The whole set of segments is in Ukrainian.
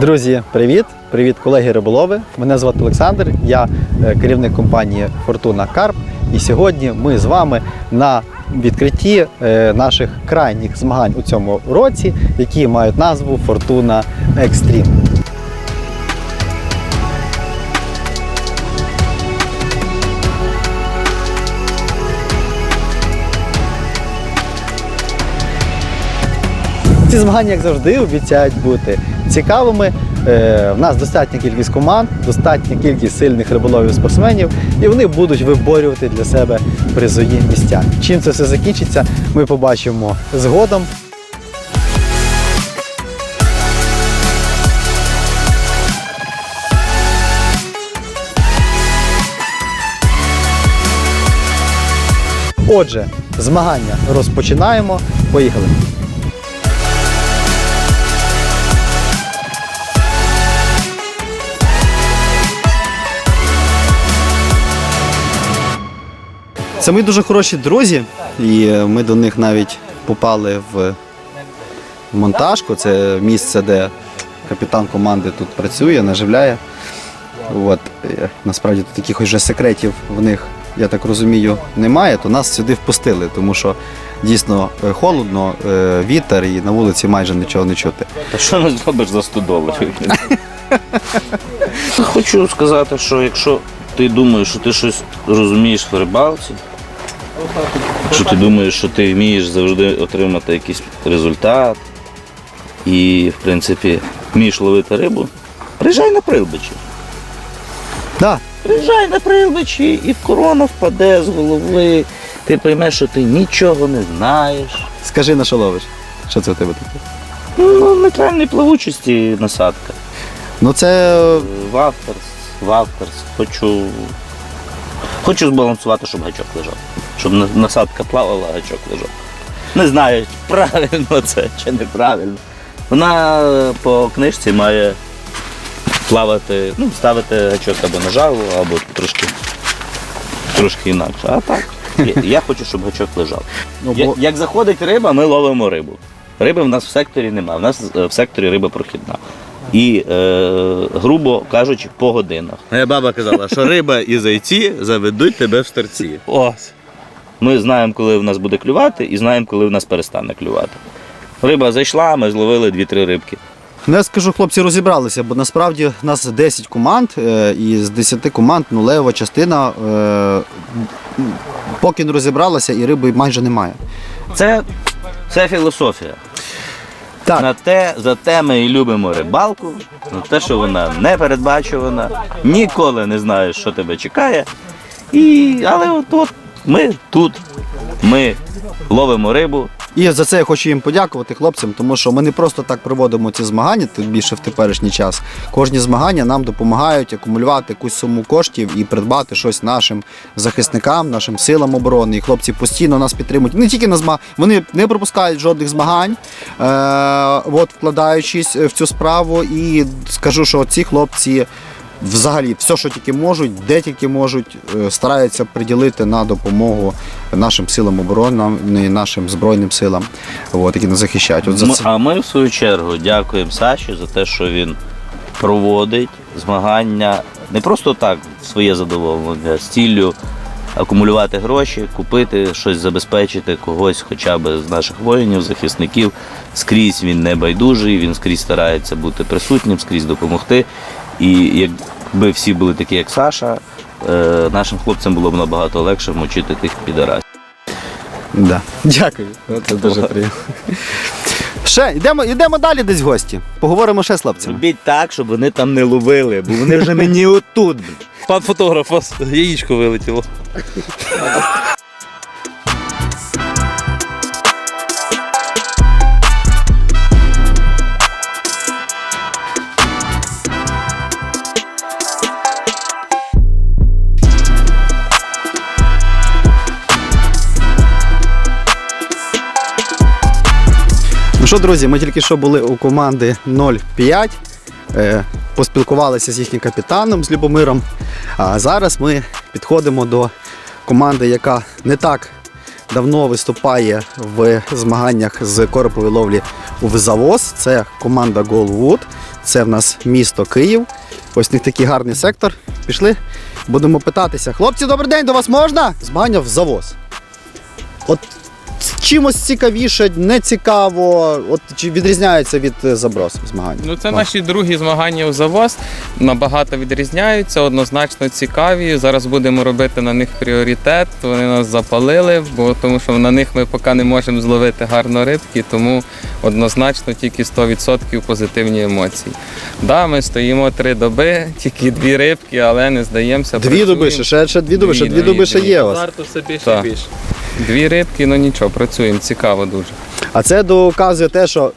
Друзі, привіт! Привіт, колеги риболови. Мене звати Олександр, я е, керівник компанії Фортуна Карп. І сьогодні ми з вами на відкритті е, наших крайніх змагань у цьому році, які мають назву Фортуна Екстрім. Ці змагання, як завжди, обіцяють бути цікавими. Е, В нас достатня кількість команд, достатня кількість сильних риболовів спортсменів, і вони будуть виборювати для себе призові місця. Чим це все закінчиться, ми побачимо згодом. Отже, змагання розпочинаємо. Поїхали! Це ми дуже хороші друзі, і ми до них навіть попали в монтажку. Це місце, де капітан команди тут працює, наживляє. От. е, Насправді тут якихось вже секретів в них, я так розумію, немає, то нас сюди впустили, тому що дійсно е, холодно, е, вітер і на вулиці майже нічого не чути. Та що не зробиш за 100 доларів? Хочу сказати, що якщо ти думаєш, що ти щось розумієш в рибалці, що ти думаєш, що ти вмієш завжди отримати якийсь результат і, в принципі, вмієш ловити рибу, приїжджай на прилбичі. Да, Приїжджай на прилбичі і корона впаде з голови. Ти поймеш, що ти нічого не знаєш. скажи на що ловиш. Що це в тебе таке? Ну, нейтральної плавучості насадка. Ну це Вафтерс, вафтерс. Хочу. Хочу збалансувати, щоб гачок лежав. Щоб насадка плавала, а гачок лежав. Не знаю, правильно це чи неправильно. Вона е, по книжці має плавати, ну, ставити гачок або на жалу, або трошки, трошки інакше. А так. Я, я хочу, щоб гачок лежав. Ну, Я- бо- Як заходить риба, ми ловимо рибу. Риби в нас в секторі немає. В нас е, в секторі риба прохідна. І, е, грубо кажучи, по годинах. Моя баба казала, що риба і зайці заведуть тебе в старці. Ось. Ми знаємо, коли в нас буде клювати, і знаємо, коли в нас перестане клювати. Риба зайшла, ми зловили 2-3 рибки. Ну, я скажу, хлопці розібралися, бо насправді в нас 10 команд, е, і з 10 команд ну, левова частина е, поки не розібралася, і риби майже немає. Це, це філософія. Так, На те, за те ми і любимо рибалку, на те, що вона непередбачувана, ніколи не знаєш, що тебе чекає. І, але от, от ми тут, ми ловимо рибу. і за це я хочу їм подякувати хлопцям, тому що ми не просто так проводимо ці змагання, тим більше в теперішній час. Кожні змагання нам допомагають акумулювати якусь суму коштів і придбати щось нашим захисникам, нашим силам оборони. І хлопці постійно нас підтримують. Не тільки на змагання, вони не пропускають жодних змагань, е- от, вкладаючись в цю справу. І скажу, що ці хлопці. Взагалі, все, що тільки можуть, де тільки можуть, е, стараються приділити на допомогу нашим силам оборони, нашим збройним силам, от, які нас захищають. От за це. а ми, в свою чергу, дякуємо Саші за те, що він проводить змагання не просто так своє задоволення, з ціллю акумулювати гроші, купити щось, забезпечити когось, хоча б з наших воїнів, захисників. Скрізь він не байдужий, він скрізь старається бути присутнім, скрізь допомогти. І якби всі були такі, як Саша, е, нашим хлопцям було б набагато легше мочити тих підарасів. Да. Дякую. Це дуже приємно. Ще, йдемо, йдемо далі десь в гості. Поговоримо ще з хлопцями. Робіть так, щоб вони там не ловили, бо вони вже мені отут. Пан фотограф, у вас яєчко вилетіло. Що, друзі, ми тільки що були у команди 05. Е, поспілкувалися з їхнім капітаном з Любомиром. А зараз ми підходимо до команди, яка не так давно виступає в змаганнях з коропової ловлі у завоз. Це команда Голвуд. Це в нас місто Київ. Ось в них такий гарний сектор. Пішли. Будемо питатися. Хлопці, добрий день, до вас можна? Змагання в завоз. От чимось цікавіше, не цікаво, от чи відрізняється від е, заброс змагань? Ну, це О. наші другі змагання у завоз. Набагато відрізняються, однозначно цікаві. Зараз будемо робити на них пріоритет. Вони нас запалили, бо тому що на них ми поки не можемо зловити гарно рибки, тому однозначно тільки 100% позитивні емоції. Да, ми стоїмо три доби, тільки дві рибки, але не здаємося. Дві працюємо. доби, ще, ще, дві доби, ще Дві, дві дві, доби ще є у все більше і більше. Дві рибки, ну нічого, працюємо, цікаво дуже. А це доказує те, що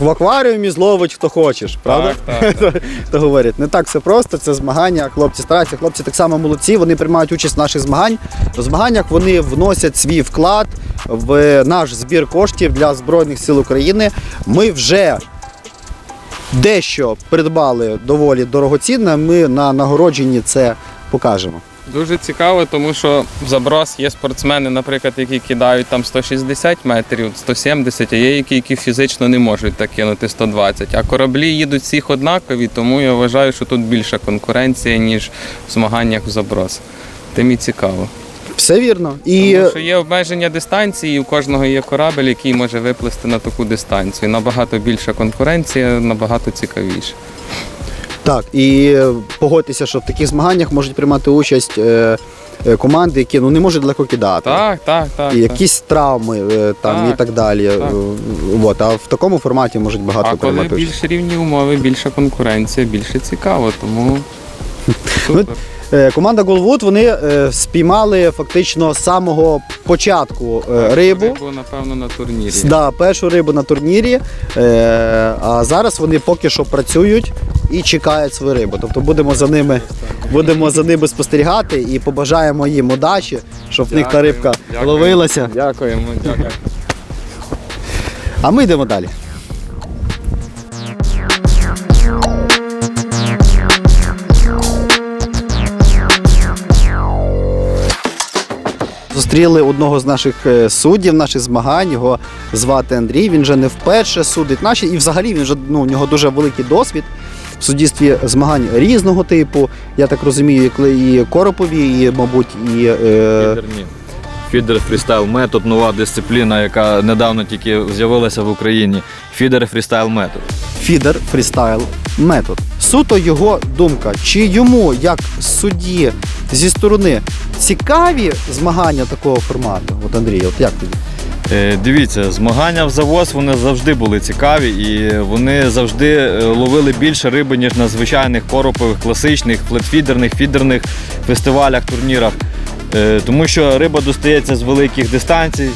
в акваріумі зловить хто хочеш, правда? Так, так, так. То говорять, не так все просто, це змагання. Хлопці стараються, хлопці так само молодці. Вони приймають участь в наших змагань. В змаганнях вони вносять свій вклад в наш збір коштів для Збройних сил України. Ми вже дещо придбали доволі дорогоцінне. Ми на нагородженні це покажемо. Дуже цікаво, тому що в заброс є спортсмени, наприклад, які кидають там 160 метрів, 170, а є які, які фізично не можуть так кинути 120. А кораблі їдуть всіх однакові, тому я вважаю, що тут більша конкуренція, ніж в змаганнях в заброс. Тим і цікаво. Все вірно. І Тому що є обмеження дистанції, і у кожного є корабель, який може виплисти на таку дистанцію. Набагато більша конкуренція, набагато цікавіше. Так, і е, погодьтеся, що в таких змаганнях можуть приймати участь е, е, команди, які ну, не можуть далеко кидати. Так, так, так. І так. якісь травми е, там Так, і так далі. так. Е, От, а в такому форматі можуть багато А коли приймати участь. більш рівні умови, більша конкуренція, більше цікаво, тому супер. Е, Команда Голвуд вони е, спіймали фактично з самого початку е, рибу. Рибу, напевно, на турнірі. Да, першу рибу на турнірі. А зараз вони поки що працюють і чекають свою рибу. Тобто будемо за ними, будемо за ними спостерігати і побажаємо їм удачі, щоб в них та рибка дякую. ловилася. Дякуємо, дякую. А ми йдемо далі. Зустріли одного з наших е, суддів, наших змагань. Його звати Андрій. Він вже не вперше судить наші, і взагалі він вже ну, у нього дуже великий досвід в суддівстві змагань різного типу. Я так розумію, і і коропові, і, мабуть, і е, Фідер фрістайл метод нова дисципліна, яка недавно тільки з'явилася в Україні. Фідер фрістайл метод. фідер фрістайл метод. Суто його думка, чи йому, як судді зі сторони, цікаві змагання такого формату? От Андрій, от як тобі? Е, Дивіться, змагання в завоз вони завжди були цікаві і вони завжди е, ловили більше риби, ніж на звичайних коропових, класичних, флетфідерних, фідерних фестивалях, турнірах. Е, Тому що риба достається з великих дистанцій.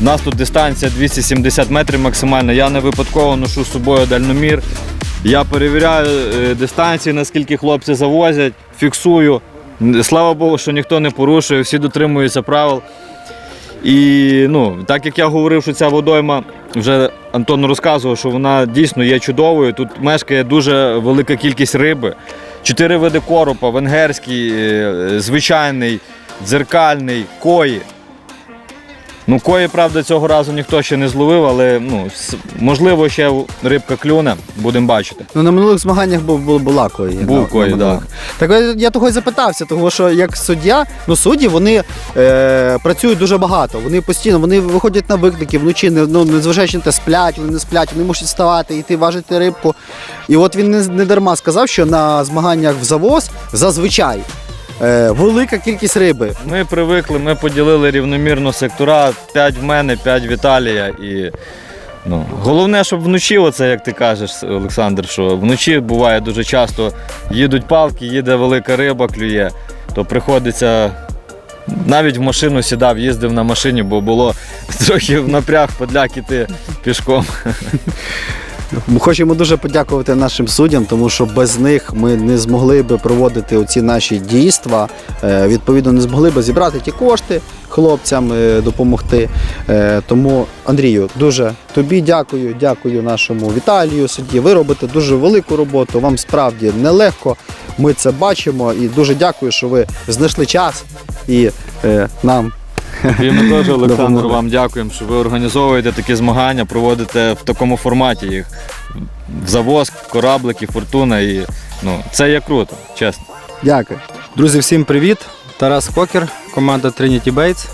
У нас тут дистанція 270 метрів максимальна. Я не випадково ношу з собою дальномір. Я перевіряю е, дистанції, наскільки хлопці завозять, фіксую. Слава Богу, що ніхто не порушує, всі дотримуються правил. І ну, так як я говорив, що ця водойма, вже Антон розказував, що вона дійсно є чудовою. Тут мешкає дуже велика кількість риби. Чотири види коропа, венгерський, е, звичайний, дзеркальний, кої. Ну, кої, правда, цього разу ніхто ще не зловив, але ну, можливо, ще рибка клюне, будемо бачити. Ну на минулих змаганнях був, був була кої. Був на- кої, на да. минулих. Так я, того й запитався, тому що як суддя, ну судді вони е, працюють дуже багато. Вони постійно вони виходять на виклики вночі, не, ну, незважаючи на те, сплять, вони не сплять, вони мусять вставати, йти важити рибку. І от він не, не дарма сказав, що на змаганнях в завоз зазвичай велика кількість риби. Ми привикли, ми поділили рівномірно сектора, 5 в мене, 5 Віталія. І, ну, головне, щоб вночі, оце, як ти кажеш, Олександр, що вночі буває дуже часто їдуть палки, їде велика риба, клює, то приходиться. Навіть в машину сідав, їздив на машині, бо було трохи в напряг подлякіти пішком. Ми хочемо дуже подякувати нашим суддям, тому що без них ми не змогли би проводити оці наші дійства. Е, Відповідно, не змогли би зібрати ті кошти хлопцям е, допомогти. Е, Тому, Андрію, дуже тобі дякую, дякую нашому Віталію судді. Ви робите дуже велику роботу. Вам справді нелегко. Ми це бачимо і дуже дякую, що ви знайшли час і нам І ми теж, Олександр, вам дякуємо, що ви організовуєте такі змагання, проводите в такому форматі їх. Завоз, кораблики, фортуна. І, ну, це є круто, чесно. Дякую. Друзі, всім привіт! Тарас Кокер, команда Trinity Bates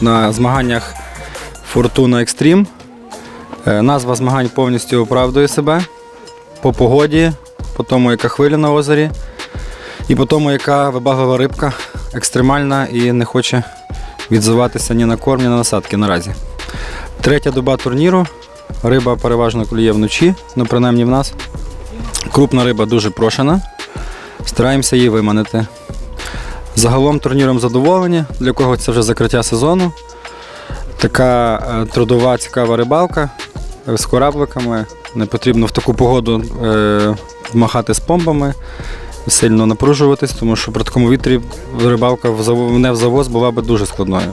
на змаганнях Fortuna Extreme. Е, Назва змагань повністю оправдує себе по погоді, по тому, яка хвиля на озері, і по тому, яка вибаглива рибка, екстремальна і не хоче відзиватися ні на корм, ні на насадки наразі. Третя доба турніру. Риба переважно клює вночі, ну принаймні в нас. Крупна риба дуже прошена. Стараємося її виманити. Загалом турніром задоволені, для кого це вже закриття сезону. Така е, трудова, цікава рибалка е, з корабликами. Не потрібно в таку погоду е, махати з помбами, сильно напружуватись, тому що при такому вітрі рибалка в не в завоз була би дуже складною.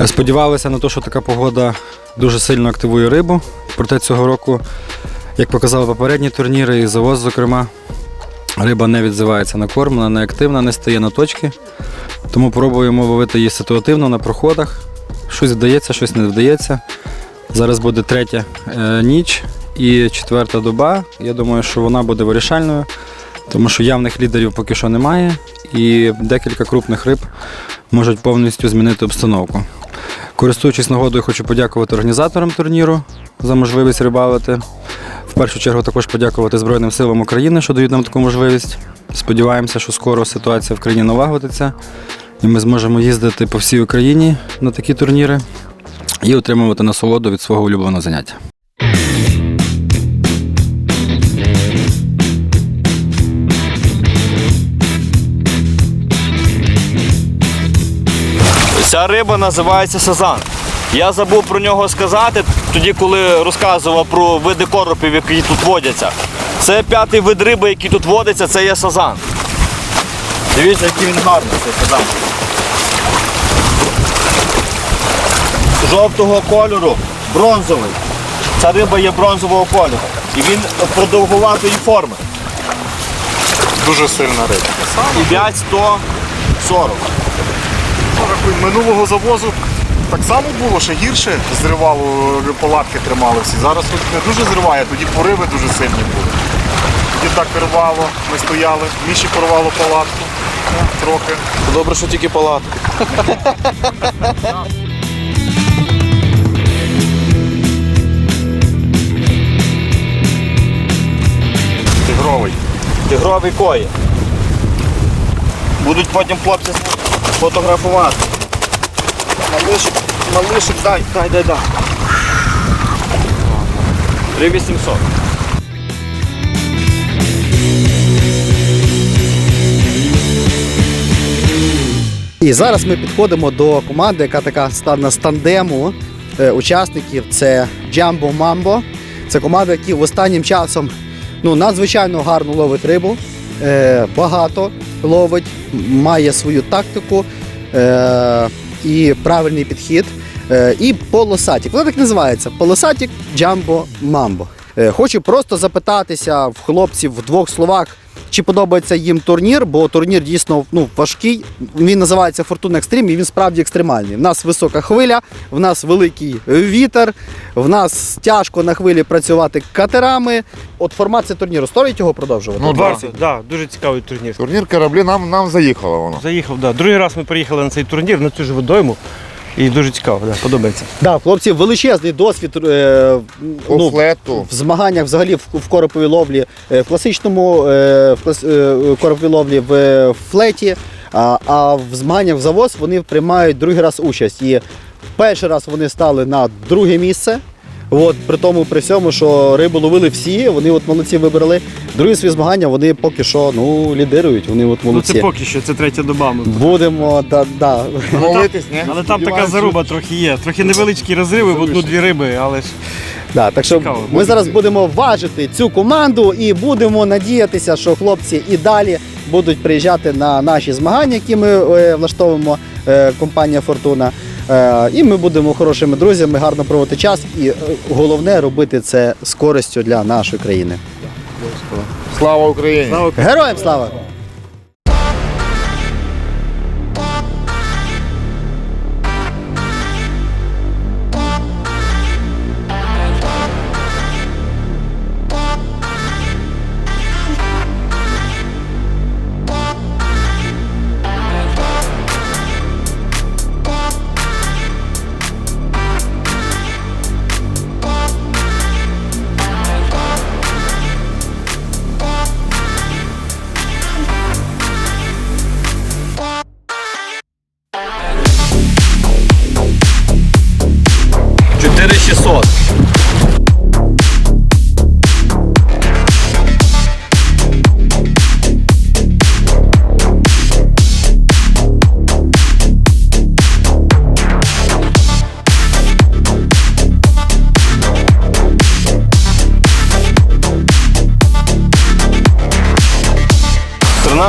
Е, Сподівалися на те, що така погода дуже сильно активує рибу. Проте цього року, як показали попередні турніри, і завоз, зокрема, Риба не відзивається на корм, вона не активна, не стає на точки. Тому пробуємо ловити її ситуативно на проходах. Щось вдається, щось не вдається. Зараз буде третя е, ніч і четверта доба. Я думаю, що вона буде вирішальною, тому що явних лідерів поки що немає, і декілька крупних риб можуть повністю змінити обстановку. Користуючись нагодою, хочу подякувати організаторам турніру за можливість рибалити. В першу чергу також подякувати Збройним силам України, що дають нам таку можливість. Сподіваємося, що скоро ситуація в країні налагодиться, і ми зможемо їздити по всій Україні на такі турніри і отримувати насолоду від свого улюбленого заняття. Ця риба називається сазан. Я забув про нього сказати тоді, коли розказував про види коропів, які тут водяться. Це п'ятий вид риби, який тут водиться, це є сазан. Дивіться, який він гарний, цей сазан. Жовтого кольору, бронзовий. Ця риба є бронзового кольору. І він продовгуватої форми. Дуже сильна риба. І 5 140. Минулого завозу так само було, ще гірше зривало, палатки тримали всі. Зараз тут не дуже зриває, тоді пориви дуже сильні були. Тоді так рвало, ми стояли, Міші порвало палатку трохи. Добре, що тільки палатки. Тигровий. Тигровий кої. Будуть потім хлопці фотографувати. Малишик, малишик, дай, дай, дай, дай. 3800. І зараз ми підходимо до команди, яка така стане з тандему е, учасників. Це Jumbo Mambo. Це команда, яка останнім часом ну, надзвичайно гарно ловить рибу, е, багато ловить, має свою тактику е, і правильний підхід. Е, і полосатік. Воно так називається полосатік Джамбо Mambo. Е, хочу просто запитатися в хлопців в двох словах, чи подобається їм турнір, бо турнір дійсно ну, важкий. Він називається Fortuna Extreme і він справді екстремальний. В нас висока хвиля, в нас великий вітер, в нас тяжко на хвилі працювати катерами. От формація турніру стоїть його продовжувати. Ну, 20, да, дуже цікавий турнір. Турнір кораблі нам, нам заїхало воно. Заїхав, да. Другий раз ми приїхали на цей турнір, на цю ж водойму. І дуже цікаво, да, подобається. Да, хлопці, величезний досвід е, ну, флету. в змаганнях взагалі в, в короповій ловлі, е, в класичному е, в клас, е, короповій ловлі в, е, флеті, а, а в змаганнях в завоз вони приймають другий раз участь. І перший раз вони стали на друге місце. От, при тому, при всьому, що рибу ловили всі, вони от молодці вибрали. Другі свої змагання вони поки що ну, лідирують, вони от молодці. Ну це поки що, це третя доба. Ми. Будемо, да, да. Молитись, ні? Але там така заруба трохи є. Трохи невеличкі розриви в одну-дві риби, але ж Да, так що Цікаво. ми зараз будемо важити цю команду і будемо надіятися, що хлопці і далі будуть приїжджати на наші змагання, які ми е, влаштовуємо е, компанія Фортуна. Е, і ми будемо хорошими друзями, гарно проводити час. І е, головне робити це з користю для нашої країни. Слава Україні! Героям слава!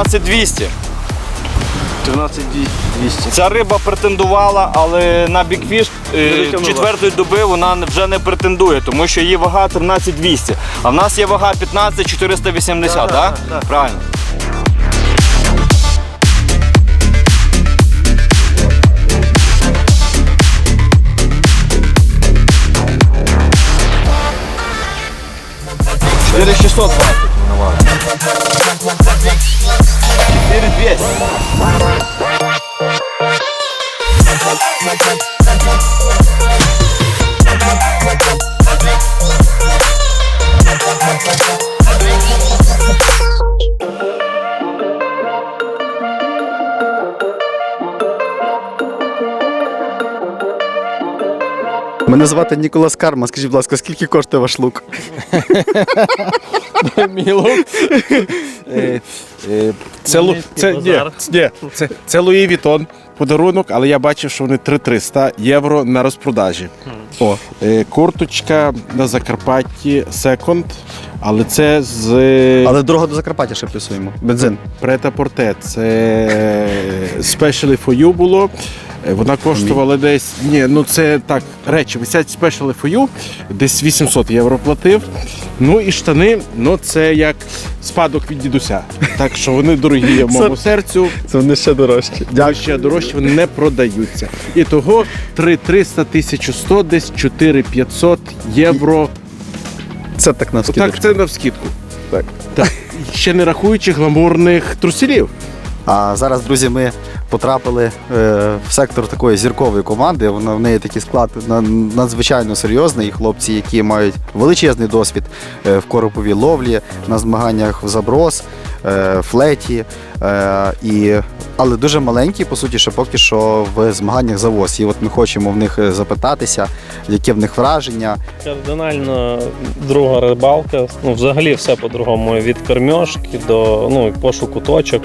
13200. 13200. Ця риба претендувала, але на бікфіш е, четвертої доби вона вже не претендує, тому що її вага 13200. А в нас є вага 15480, так? Правильно. Чотири 620 вона Derin yes. Thank Мене звати Ніколас Карма. Скажіть, будь ласка, скільки коштує ваш лук? Це, Лу- це, ні, ні, це, це Луї Вітон, подарунок, але я бачив, що вони 3300 євро на розпродажі. О. Е, Курточка на Закарпатті секонд, але це з Але дорого до Закарпаття ще плюсуємо. Бензин. Прета-порте. Це Specially for You було. Вона коштувала десь. Ні, ну це так, речі, висять Specially for You, десь 800 євро платив. Ну і штани, ну це як спадок від дідуся. Так що вони дорогі моєму серцю. Це вони ще дорожчі. Дякую. Ще дорожчі вони не продаються. І того 3300, 1100, десь 4500 євро. Це так на Так, це навскидку. Так. так. Ще не рахуючи гламурних труселів. А зараз, друзі, ми потрапили е, в сектор такої зіркової команди. В неї такий склад надзвичайно серйозний. Хлопці, які мають величезний досвід е, в короповій ловлі, на змаганнях в заброс, е, флеті. І, але дуже маленькі, по суті, ще поки що в змаганнях завоз. І от ми хочемо в них запитатися, яке в них враження. Кардинально друга рибалка. Ну, взагалі все по-другому. Від кормьошки до ну, пошуку точок.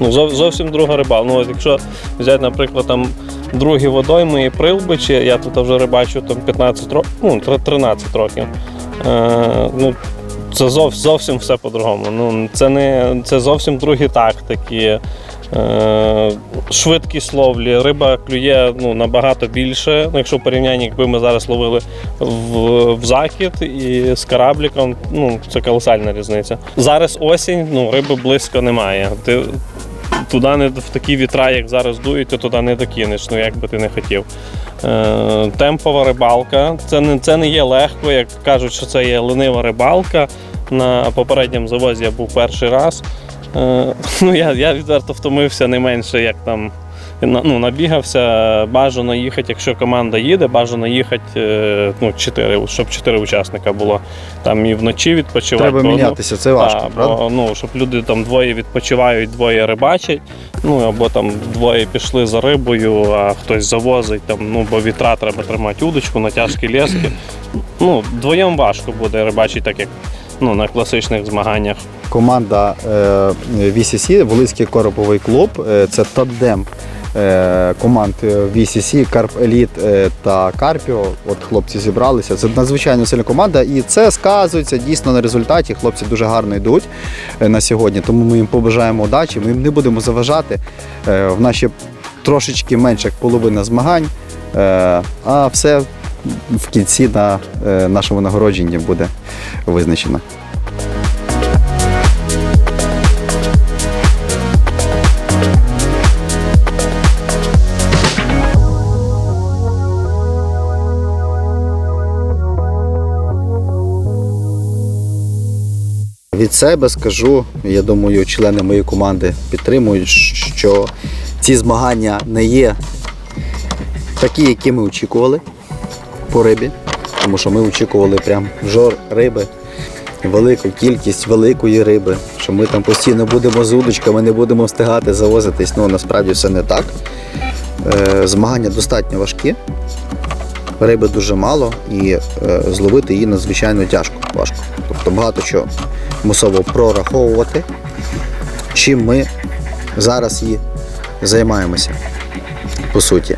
Ну, зов- зовсім друга рибалка. Ну, якщо взяти, наприклад, там другі водойми і прилбичі, я тут вже рибачу там 15 років, ну, 13 років. Е, ну, це зов, зовсім все по-другому. Ну, це, не, це зовсім другі тактики. Е, швидкість ловлі, риба клює ну, набагато більше. Ну, якщо в порівнянні, якби ми зараз ловили в, в закид і з корабліком, ну, це колосальна різниця. Зараз осінь, ну, риби близько немає. Ти туди не в такі вітра, як зараз дують, ти туди не докинеш, ну як би ти не хотів. Е, темпова рибалка. Це не, це не є легко, як кажуть, що це є ленива рибалка. На попередньому завозі я був перший раз. Е, ну, я, я відверто втомився не менше, як там. Ну, набігався, бажано їхати, якщо команда їде, бажано їхати е, ну, чотири, щоб чотири учасника було. Там і вночі відпочивати. Треба бо, ну, мінятися, це важко, та, правда? бо, ну, щоб люди там двоє відпочивають, двоє рибачать. Ну або там двоє пішли за рибою, а хтось завозить там, ну бо вітра треба тримати удочку на тяжкі лески. Ну, вдвоєм важко буде рибачити, так як ну, на класичних змаганнях. Команда е, VCC, Волинський короповий клуб. Е, це тандем е, команд е, VCC, Карп Еліт е, та Карпіо. От хлопці зібралися. Це надзвичайно сильна команда, і це сказується дійсно на результаті. Хлопці дуже гарно йдуть е, на сьогодні, тому ми їм побажаємо удачі. Ми їм не будемо заважати. Е, В наші трошечки менше як половина змагань. Е, А все в кінці на е, нашому нагородженні буде визначено. Від себе скажу, я думаю, члени моєї команди підтримують, що ці змагання не є такі, які ми очікували по рибі. Тому що ми очікували прям жор риби, велику кількість великої риби, що ми там постійно будемо з удочками, не будемо встигати завозитись. Ну насправді все не так. Е, Змагання достатньо важкі, риби дуже мало і е, зловити її надзвичайно тяжко, важко. Тобто багато чого мусово прораховувати, чим ми зараз і займаємося, по суті.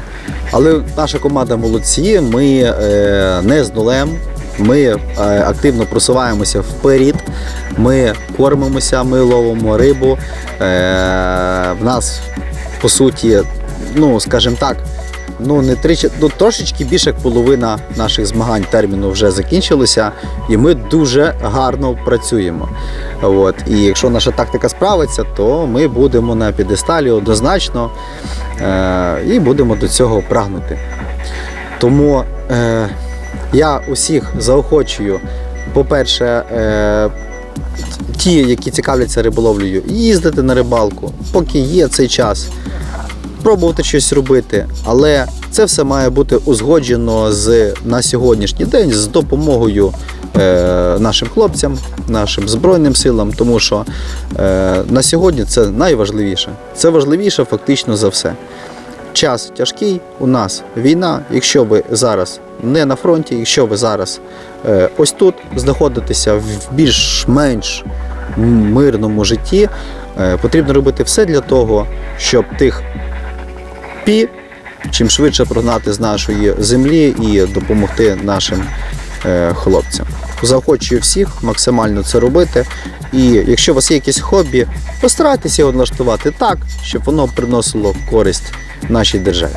Але наша команда молодці, ми е, не з нулем, Ми е, активно просуваємося вперед. Ми кормимося, ми ловимо рибу. В нас по суті, ну скажімо так, ну не тричі, ну трошечки більше як половина наших змагань терміну вже закінчилося, і ми дуже гарно працюємо. От. І якщо наша тактика справиться, то ми будемо на підесталі однозначно е, і будемо до цього прагнути. Тому е, я усіх заохочую, по-перше, е, ті, які цікавляться риболовлею, їздити на рибалку, поки є цей час, пробувати щось робити. Але це все має бути узгоджено з на сьогоднішній день з допомогою е, нашим хлопцям, нашим збройним силам, тому що е, на сьогодні це найважливіше. Це важливіше фактично за все. Час тяжкий, у нас війна. Якщо ви зараз не на фронті, якщо ви зараз е, ось тут знаходитеся в більш-менш мирному житті, е, потрібно робити все для того, щоб тих пі чим швидше прогнати з нашої землі і допомогти нашим е, хлопцям. Заохочую всіх максимально це робити. І якщо у вас є якесь хобі, постарайтеся його налаштувати так, щоб воно приносило користь нашій державі.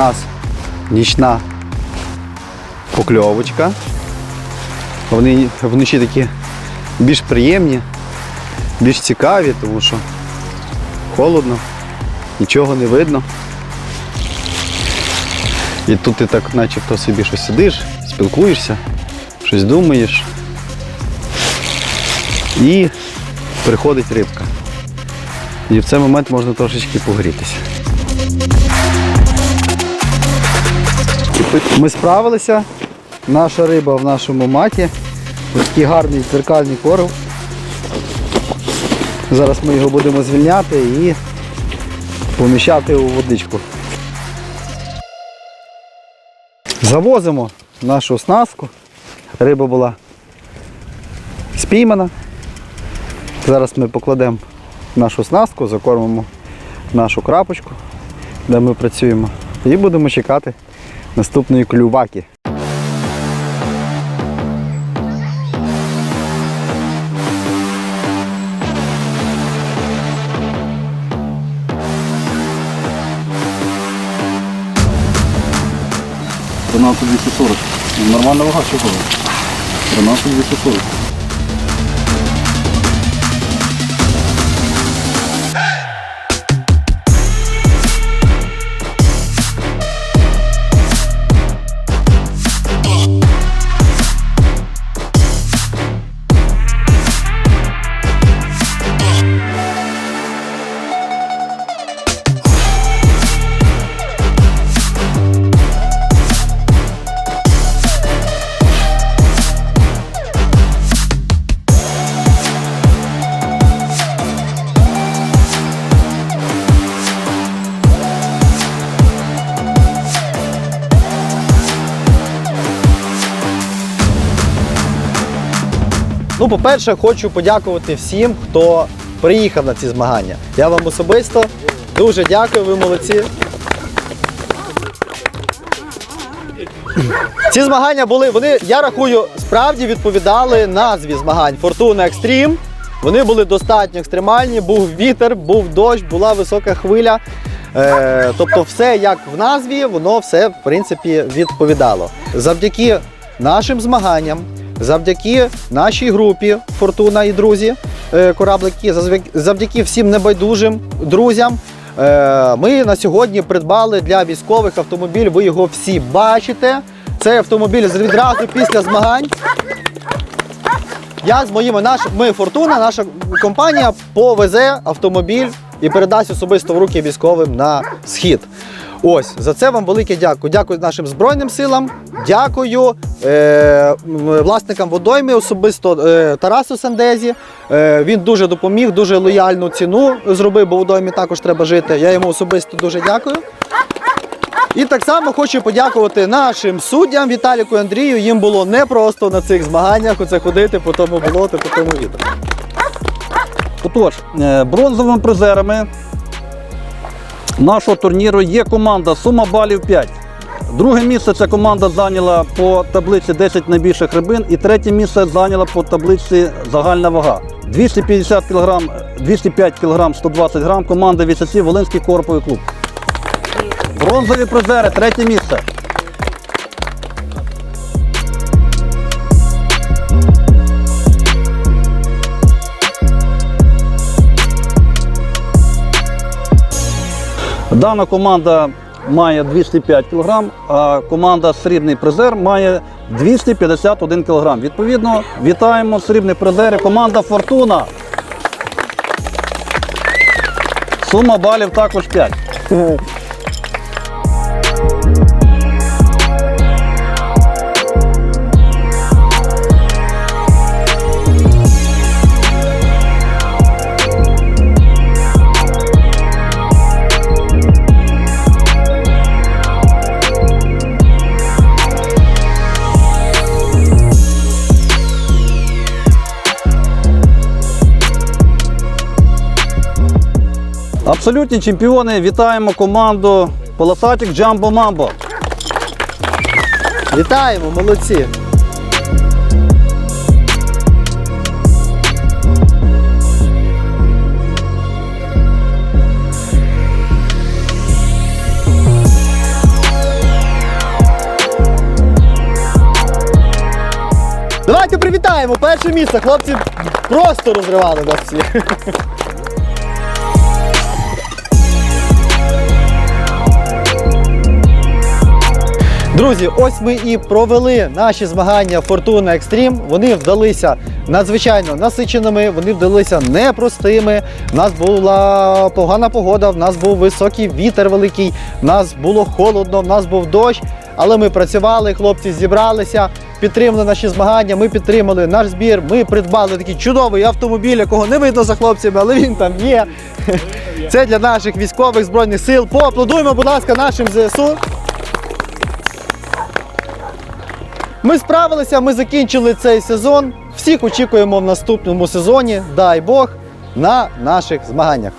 нас нічна покльовочка. Вони вночі такі більш приємні, більш цікаві, тому що холодно, нічого не видно. І тут ти так начебто собі щось сидиш, спілкуєшся, щось думаєш. І приходить рибка. І в цей момент можна трошечки погрітися. Ми справилися. Наша риба в нашому маті. Такий гарний дзеркальний короб. Зараз ми його будемо звільняти і поміщати у водичку. Завозимо нашу оснастку. Риба була спіймана. Зараз ми покладемо нашу оснастку, закормимо нашу крапочку, де ми працюємо, і будемо чекати наступної клюваки. Тринадцять 240. Нормальна вага чого? 13 240. По-перше, хочу подякувати всім, хто приїхав на ці змагання. Я вам особисто дуже дякую, ви молодці. Ці змагання були, вони, я рахую, справді відповідали назві змагань Фортуна Екстрім. Вони були достатньо екстремальні, був вітер, був дощ, була висока хвиля. Е, тобто, все як в назві, воно все в принципі відповідало. Завдяки нашим змаганням, завдяки нашій групі Фортуна і друзі, е, кораблики, завдяки всім небайдужим друзям. е, Ми на сьогодні придбали для військових автомобіль. Ви його всі бачите. Цей автомобіль відразу після змагань. Я з моїми наш, ми Фортуна, наша компанія повезе автомобіль і передасть особисто в руки військовим на схід. Ось за це вам велике дякую. Дякую нашим збройним силам. Дякую е, власникам водойми, особисто е, Тарасу Сандезі. Е, він дуже допоміг, дуже лояльну ціну зробив, бо водоймі також треба жити. Я йому особисто дуже дякую. І так само хочу подякувати нашим суддям Віталіку і Андрію. Їм було непросто на цих змаганнях оце ходити по тому болоту, по тому вітру. Отож, е, бронзовими призерами нашого турніру є команда Сума балів 5. Друге місце ця команда зайняла по таблиці 10 найбільших рибин і третє місце зайняла по таблиці загальна вага. 250 кг, 205 кг 120 г команда Вісяці Волинський корповий клуб. Бронзові призери, третє місце. Дана команда має 205 кг, а команда Срібний призер має 251 кг. Відповідно, вітаємо срібні і Команда Фортуна. Сума балів також 5. Абсолютні чемпіони. Вітаємо команду Полосатік Джамбо Мамбо. Вітаємо, молодці! Давайте привітаємо! Перше місце. Хлопці просто розривали нас всі. Друзі, ось ми і провели наші змагання Фортуна Екстрім. Вони вдалися надзвичайно насиченими, вони вдалися непростими. У нас була погана погода, в нас був високий вітер великий, в нас було холодно, в нас був дощ. Але ми працювали, хлопці зібралися, підтримали наші змагання. Ми підтримали наш збір. Ми придбали такий чудовий автомобіль, якого не видно за хлопцями, але він там є. Це для наших військових збройних сил. Поаплодуємо, будь ласка, нашим ЗСУ. Ми справилися, ми закінчили цей сезон. Всіх очікуємо в наступному сезоні, дай Бог, на наших змаганнях.